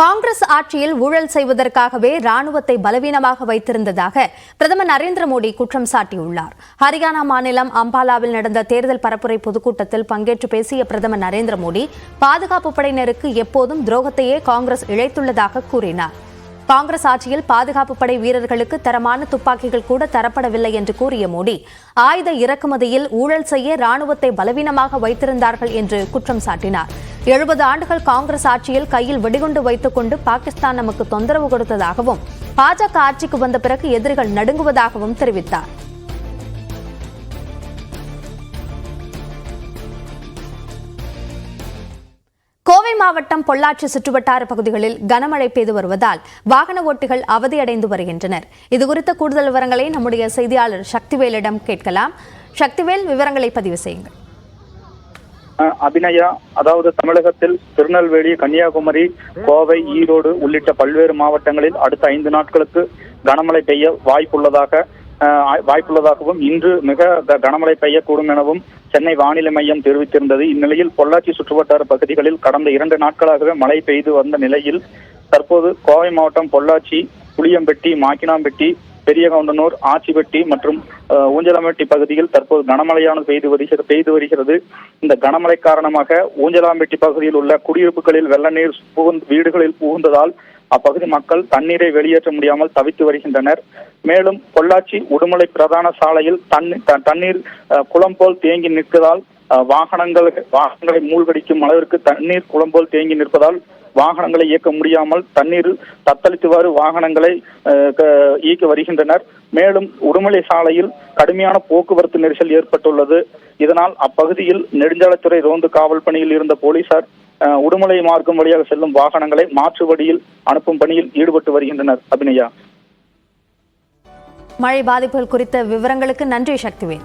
காங்கிரஸ் ஆட்சியில் ஊழல் செய்வதற்காகவே ராணுவத்தை பலவீனமாக வைத்திருந்ததாக பிரதமர் நரேந்திர மோடி குற்றம் சாட்டியுள்ளார். ஹரியானா மாநிலம் அம்பாலாவில் நடந்த தேர்தல் பரப்புரை பொதுக்கூட்டத்தில் பங்கேற்று பேசிய பிரதமர் நரேந்திர மோடி பாதுகாப்பு படையினருக்கு எப்போதும் துரோகத்தையே காங்கிரஸ் இழைத்துள்ளதாக கூறினார். காங்கிரஸ் ஆட்சியில் பாதுகாப்பு படை வீரர்களுக்கு தரமான துப்பாக்கிகள் கூட தரப்படவில்லை என்று கூறிய மோடி ஆயுத இறக்குமதியில் ஊழல் செய்ய ராணுவத்தை பலவீனமாக வைத்திருந்தார்கள் என்று குற்றம் சாட்டினார். எழுபது ஆண்டுகள் காங்கிரஸ் ஆட்சியில் கையில் வெடிகுண்டு வைத்துக் கொண்டு பாகிஸ்தான் நமக்கு தொந்தரவு கொடுத்ததாகவும் பாஜக ஆட்சிக்கு வந்த பிறகு எதிரிகள் நடுங்குவதாகவும் தெரிவித்தார். கோவை மாவட்டம் பொள்ளாச்சி சுற்றுவட்டார பகுதிகளில் கனமழை பெய்து வருவதால் வாகன ஓட்டிகள் அவதியடைந்து வருகின்றனர். இதுகுறித்த கூடுதல் விவரங்களை நம்முடைய செய்தியாளர் சக்திவேலிடம் கேட்கலாம். சக்திவேல் விவரங்களை பதிவு செய்யுங்கள். அபிநயா அதாவது தமிழகத்தில் திருநெல்வேலி கன்னியாகுமரி கோவை ஈரோடு உள்ளிட்ட பல்வேறு மாவட்டங்களில் அடுத்த ஐந்து நாட்களுக்கு கனமழை பெய்ய வாய்ப்புள்ளதாக வாய்ப்புள்ளதாகவும் இன்று மிக கனமழை பெய்யக்கூடும் எனவும் சென்னை வானிலை மையம் தெரிவித்திருந்தது. இந்நிலையில் பொள்ளாச்சி சுற்றுவட்டார பகுதிகளில் கடந்த இரண்டு நாட்களாகவே மழை பெய்து வந்த நிலையில் தற்போது கோவை மாவட்டம் பொள்ளாச்சி புளியம்பட்டி மாக்கினாம்பட்டி பெரியகவுண்டனூர் ஆச்சிப்பட்டி மற்றும் ஊஞ்சலாம்பட்டி பகுதியில் தற்போது கனமழையானது பெய்து வருகிறது பெய்து வருகிறது. இந்த கனமழை காரணமாக ஊஞ்சலாம்பட்டி பகுதியில் உள்ள குடியிருப்புகளில் வெள்ள நீர் புகுந்து வீடுகளில் புகுந்ததால் அப்பகுதி மக்கள் தண்ணீரை வெளியேற்ற முடியாமல் தவித்து வருகின்றனர். மேலும் பொள்ளாச்சி உடுமலை பிரதான சாலையில் தண்ணி- த- தண்ணீர் அஹ், குளம் போல் தேங்கி நிற்கதால் அஹ், வாகனங்கள் வாகனங்களை மூழ்கடிக்கும் அளவிற்கு தண்ணீர் குளம் போல் தேங்கி நிற்பதால் வாகனங்களை இயக்க முடியாமல் தண்ணீர் தத்தளித்துவாறு வாகனங்களை இயக்கி வருகின்றனர். மேலும் உடுமலை சாலையில் கடுமையான போக்குவரத்து நெரிசல் ஏற்பட்டுள்ளது. இதனால் அப்பகுதியில் நெடுஞ்சாலைத்துறை ரோந்து காவல் பணியில் இருந்த போலீசார் உடுமலை மார்க்கம் வழியாக செல்லும் வாகனங்களை மாற்று வழியில் அனுப்பும் பணியில் ஈடுபட்டு வருகின்றனர். அபிநயா. மழை பாதிப்புகள் குறித்த விவரங்களுக்கு நன்றி சக்திவேல்.